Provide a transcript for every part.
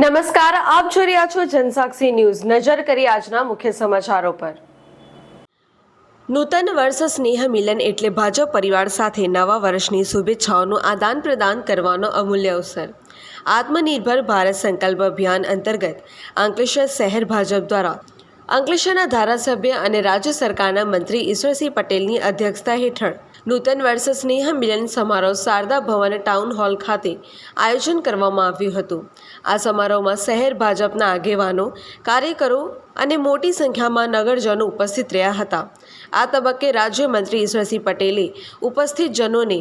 નમસ્કાર, આપ જોઈ રહ્યા છો જનસાક્ષી ન્યૂઝ. નજર કરી આજના મુખ્ય સમાચારો પર. નૂતન વર્ષ સ્નેહ મિલન એટલે ભાજપ પરિવાર સાથે નવા વર્ષની શુભેચ્છાઓનું આદાન પ્રદાન કરવાનો અમૂલ્ય અવસર. આત્મનિર્ભર ભારત સંકલ્પ અભિયાન અંતર્ગત અંકલેશ્વર શહેર ભાજપ દ્વારા અંકલેશ્વરના ધારાસભ્ય અને રાજ્ય સરકારના મંત્રી ઈશ્વરસિંહ પટેલની અધ્યક્ષતા હેઠળ નૂતન વર્ષ સ્નેહ મિલન સમારોહ શારદા ભવન ટાઉન હોલ ખાતે આયોજન કરવામાં આવ્યું હતું. આ સમારોહમાં શહેર ભાજપના આગેવાનો, કાર્યકરો અને મોટી સંખ્યામાં નગરજનો ઉપસ્થિત રહ્યા હતા. આ તબક્કે રાજ્યમંત્રી ઈશ્વરસિંહ પટેલે ઉપસ્થિત જનોને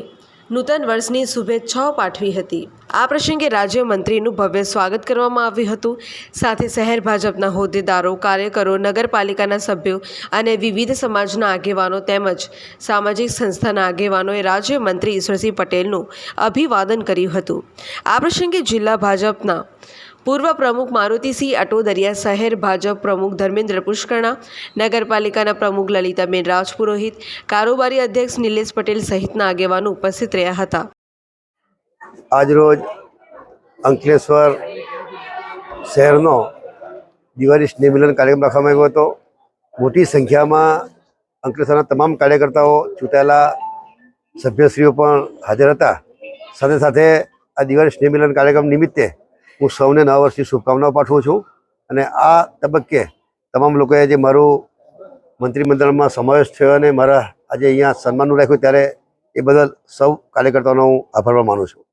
નૂતન વર્ષની શુભેચ્છાઓ પાઠવી હતી. આ પ્રસંગે રાજ્યમંત્રીનું ભવ્ય સ્વાગત કરવામાં આવ્યું હતું. સાથે શહેર ભાજપના હોદ્દેદારો, કાર્યકરો, નગરપાલિકાના સભ્યો અને વિવિધ સમાજના આગેવાનો તેમજ સામાજિક સંસ્થાના આગેવાનોએ રાજ્યમંત્રી ઈશ્વરસિંહ પટેલનું અભિવાદન કર્યું હતું. આ પ્રસંગે જિલ્લા ભાજપના પૂર્વ પ્રમુખ મારુતિસિંહ અટોદરિયા શહેર ભાજપ પ્રમુખ ધર્મેન્દ્ર પુષ્કરણા, નગરપાલિકાના પ્રમુખ લલિતાબેન રાજપુરોહિત, કારોબારી અધ્યક્ષ નિલેશ પટેલ સહિતના આગેવાનો ઉપસ્થિત રહ્યા હતા. આજરોજ અંકલેશ્વર શહેરનો દિવાળી સ્નેહમિલન કાર્યક્રમ રાખવામાં આવ્યો હતો. મોટી સંખ્યામાં અંકલેશ્વરના તમામ કાર્યકર્તાઓ, ચૂંટાયેલા સભ્યશ્રીઓ પણ હાજર હતા. સાથે સાથે આ દિવાળી સ્નેહમિલન કાર્યક્રમ નિમિત્તે હું સૌને નવા વર્ષની શુભકામનાઓ પાઠવું છું. અને આ તબક્કે તમામ લોકોએ જે મારું મંત્રીમંડળમાં સમાવેશ થયો અને મારા આજે અહીંયા સન્માનનું રાખ્યું ત્યારે એ બદલ સૌ કાર્યકર્તાઓનો હું આભાર માનું છું.